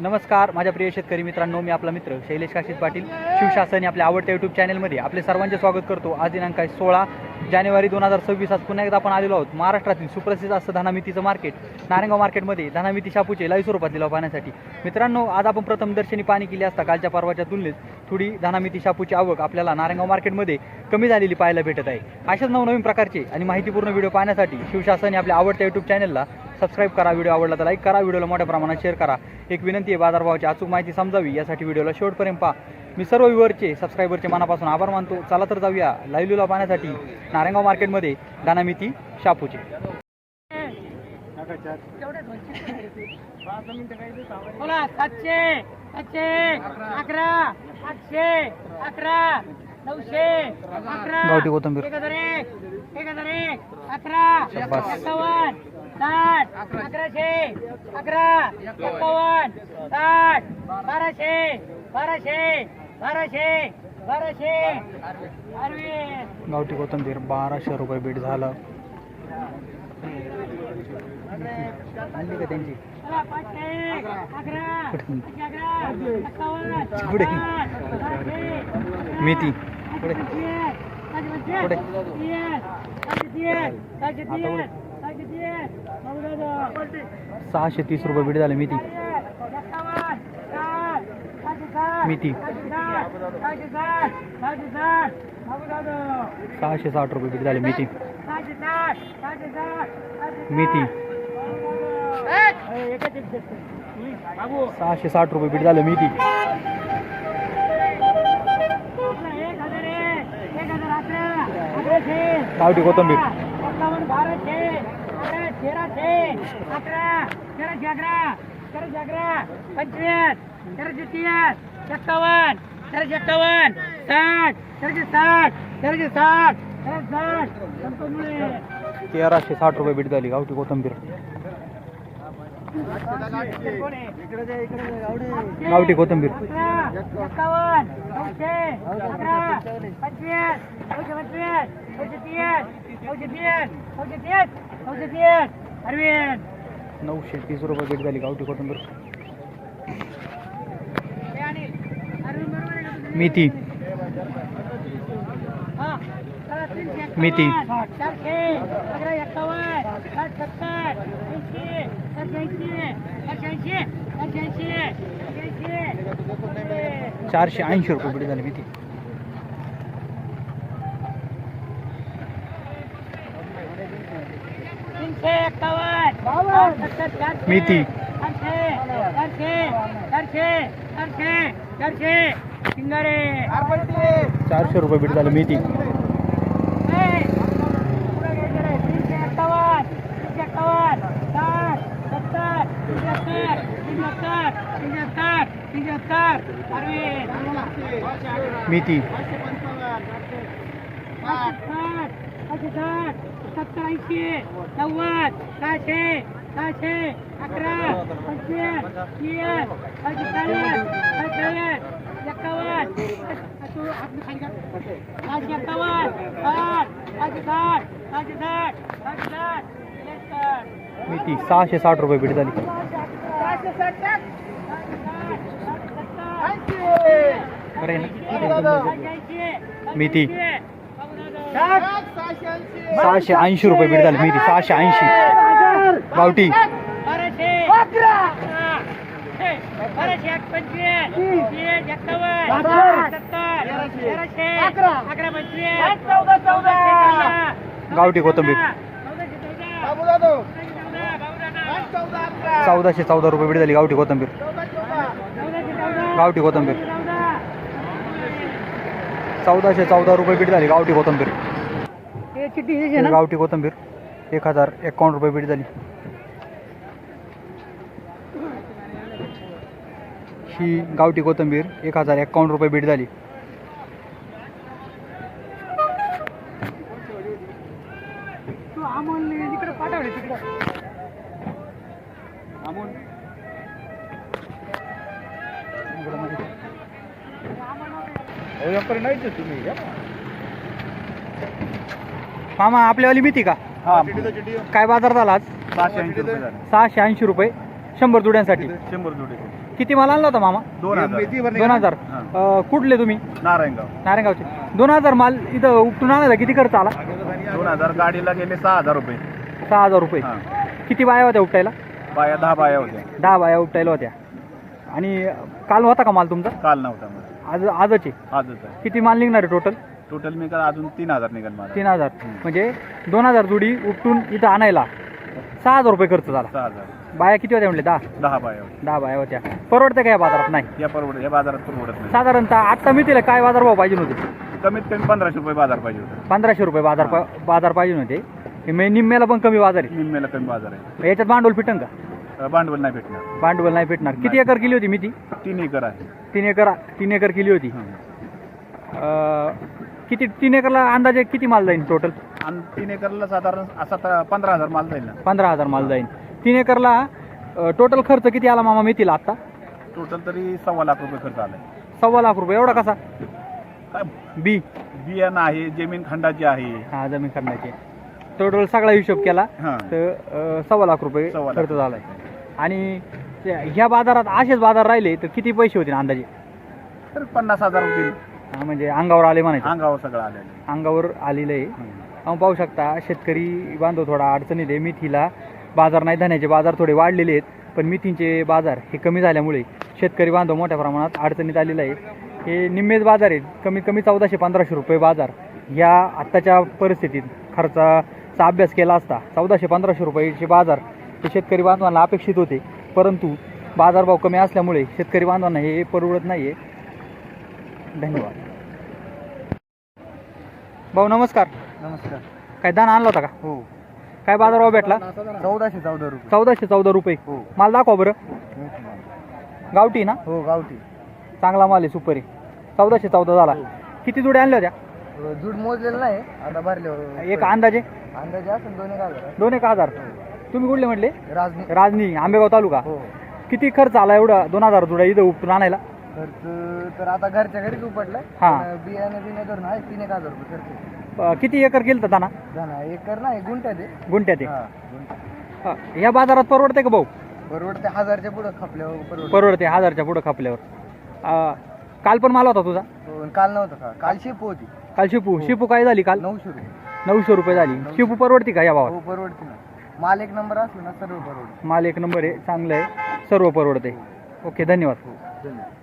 नमस्कार माझ्या प्रिय शेतकरी मित्रांनो मी आपला मित्र शैलेश काशीद पाटील शिवशासन आपल्या आवडत्या यूट्यूब चॅनलमध्ये आपले सर्वांचे स्वागत करतो. आज दिनांक आहे सोळा जानेवारी दोन हजार सव्वीस. आज पुन्हा एकदा आपण आलेलो आहोत महाराष्ट्रातील सुप्रसिद्ध असं धनामितीचं मार्केट नारायणगाव मार्केटमध्ये धनामिती शापूचे लाईव्ह स्वरूपात दिला पाहण्यासाठी. मित्रांनो आज आपण प्रथम दर्शनी पाणी केली असता कालच्या परवाच्या तुलनेत थोडी धनामिती शापूची आवक आपल्याला नारायणगाव मार्केटमध्ये कमी झालेली पाहायला भेटत आहे. अशाच नवनवीन प्रकारचे आणि माहितीपूर्ण व्हिडिओ पाहण्यासाठी शिवशासन आपल्या आवडत्या यूट्यूब चॅनलला सबस्क्राईब करा व्हिडिओ आवडला तर लाईक करा व्हिडिओला मोठ्या प्रमाणात शेअर करा एक विनंती आहे बाजारभावाची अचूक माहिती समजावी यासाठी व्हिडिओला शेवटपर्यंत पहा मी सर्व व्ह्युअरचे सबस्क्रायबरचे मनापासून आभार मानतो चला तर जाऊया लाईव्ह लिलाव पाहण्यासाठी नारायणगाव मार्केटमध्ये दानामिती शापूचे सातशे सातशे अकरा आठशे अकरा नऊशे अकरा. एक हजार एक हजार एक अकरा शाबास. साठ अकराशे अकरा एक्कावन्न साठ बाराशे बाराशे बाराशे बाराशे गावठी कोथिंबीर बाराशे रुपये बीट झालं आणली का त्यांची कुठे? मेथी. सहाशे तीस रुपये बीड झाले मेथी मेथी सहाशे साठ रुपये बीड झाले मेथी मेथी सहाशे साठ रुपये बीट झालं मेथी गावठी कोथंबीर. एकावन्न बाराशे अकरा तेराशे अकरा तेराशे अकरा तेराशे अकरा पंचवीस तेराशे तीस एक्कावन्न तेराशे एक्कावन्न साठ तेराशे साठ तेराशे साठ तेराशे साठ संपमुळे तेराशे साठ रुपये बीट झाली गावठी कोथिंबीर गावठी कोथिंबीर एक्कावन्न नऊशे अकरा पंचवीस नऊशे पंचवीस नऊशे तीस नऊशे तीस नऊशे तीस रुपये बीट झाली गावठी कोथिंबीर? मेथी. हा. मेथी. चारशे ऐंशी रुपये बीट झाली मेथी तीनशे एक्कावन्न सत्तर चारशे मेथी. चारशे रुपये बीट झालं मेथी मेथी सत्तर ऐंशी नव्वद सहाशे सहाशे अकरा पंचवीस तीस पंचेचाळीस पंचेचाळीस एक्कावन्न साठ पाचशे साठ पाचशे साठ पाचशे साठ सहाशे साठ रुपये बीट झाली. सहाशे सहाशे ऐंशी रुपये बीट झाली मेथी सहाशे ऐंशी. गावठी. गावठी कोथिंबीर. चौदाशे चौदा. रुपये बीट झाली गावठी कोथिंबीर. गावठी कोथिंबीर. चौदाशे चौदा. रुपये बीट झाली गावठी कोथिंबीर. गावठी कोथिंबीर एक हजार एकावन्न रुपये बीट झाली. ही गावठी कोथिंबीर एक हजार एकावन्न रुपये बीट झाली. तू मामा आपल्यावाली भीती का? हा काय बाजार झाला आज? सहाशे ऐंशी रुपये झाले. सहाशे ऐंशी रुपये. शंभर जुड्यांसाठी. शंभर जोडे किती माल आणला होता मामा? दोन हजार. दोन हजार. हा. अं, कुठले तुम्ही? नारायणगाव. नारायणगावचे. दोन हजार माल इथं उपटून आणायला किती खर्च आला? दोन हजार गाडीला गेले सहा हजार रुपये. सहा हजार रुपये. हा. किती बाया होत्या उपटायला? बाया दहा बाया होत्या. दहा बाया उपटायला होत्या. आणि काल होता का माल तुमचा? काल नव्हता आज आजच आहे. आजच आहे. किती माल निघणार आहे टोटल टोटल मी का अजून तीन हजार निघाल मला. तीन हजार. म्हणजे दोन हजार जुडी उपटून इथं आणायला सहा हजार रुपये खर्च झाला. सहा हजार. बाया किती होत्या म्हणले दहा. दहा बाया होत्या. दहा बाया होत्या. परवडते का या बाजारात? नाही. या परवडत या बाजारात परवडत नाही. साधारणतः आत्ता मी तिला काय बाजार भाव पाहिजे होते? कमीत कमी पंधराशे रुपये बाजार पाहिजे होता. पंधराशे रुपये बाजार पा- बाजार पाहिजे होते. हे मे- निम्म्याला पण कमी बाजार निम्म्याला कमी बाजार आहे. आहे याच्यात भांडवल फिटन का? अं, भांडवल नाही भेटणार. भांडवल नाही भेटणार किती एकर केली होती मी ती? तीन एकर आहे. तीन एकर तीन एकर केली होती. हं. अं, किती तीन एकरला अंदाजे किती माल जाईल टोटल आणि तीन एकरला साधारण असा पंधरा हजार माल जाईल ना. पंधरा हजार माल जाईल तीन एकरला टोटल खर्च किती आला मामा मेथीला आत्ता टोटल तरी सव्वा लाख रुपये खर्च आलाय. सव्वा लाख रुपये एवढा कसा? काय? बी. बियाणं आहे जमीन खंडाची आहे. हा जमीन करण्याचे टोटल सगळा हिशोब केला हां. तर अं, सव्वा लाख रुपये सव्वा लाख. खर्च झालाय. आणि त्या- ह्या बाजारात असेच बाजार राहिले तर किती पैसे होतील अंदाजे? तर पन्नास हजार होतील. हा, म्हणजे अंगावर आले म्हणायचे. अंगावर सगळं आलेलं अंगावर आलेलं आहे. आपण पाहू शकता शेतकरी बांधव थोडा अडचणीत आहे. मिथीला बाजार नाही धान्याचे बाजार थोडे वाढलेले आहेत. पण मिथींचे बाजार हे कमी झाल्यामुळे शेतकरी बांधव मोठ्या प्रमाणात अडचणीत आलेला आहे हे निम्मेच बाजार आहेत. कमीत कमी चौदाशे पंधराशे रुपये बाजार. ह्या आत्ताच्या परिस्थितीत खर्चाचा अभ्यास केला असता चौदाशे पंधराशे रुपयाचे बाजार हे शेतकरी बांधवांना अपेक्षित होते. परंतु बाजारभाव कमी असल्यामुळे शेतकरी बांधवांना हे परवडत नाही आहे धन्यवाद. भाऊ नमस्कार. नमस्कार. काय दाना आणला होता का? हो. काय बाजारभाव भेटला? चौदाशे चौदा रुपये. चौदाशे चौदा रुपये. हो. माल दाखवा बरं. गावठी ना? हो गावठी. चांगला माल आहे सुपर आहे. चौदाशे चौदा झाला. किती जुड्या आणल्या होत्या? जूड मोजलेलं नाही आता भरल्यावर एक अंदाजे? अंदाजे असेल दोन एक हजार. दोन एक हजार. तुम्ही कुठले म्हटले? राजनी. राजनी आंबेगाव तालुका. हो. किती खर्च आला एवढा? दोन हजार जुड्या इथं उपटून आणायला? खर्च तर आता घरच्या घरीच उपटलाय हा. पण बियाणे बियाणे धरून आहे तीन एक हजार रुपये खर्च अं, किती एकर केलं तर दाना झाला एकर नाही गुंट्यात. हा, गुंठ्यात. हा, या बाजारात परवडते का भाऊ? परवडते हजारच्या पुढं खपल्यावर परवडते परवडते हजारच्या पुढं खापल्यावर. अं, काल पण माल होता तुझा? हो, आणि काल नव्हतं का? काल शिप होती. काल शिपू? शिपू काय झाली काल? नऊशे रुपये. नऊशे रुपये झाली. शिपू परवडती का या भावात? हो परवडते ना. माल एक नंबर असलो ना सर्व परवडते. माल एक नंबर आहे चांगलं आहे सर्व परवडते. ओके धन्यवाद. धन्यवाद.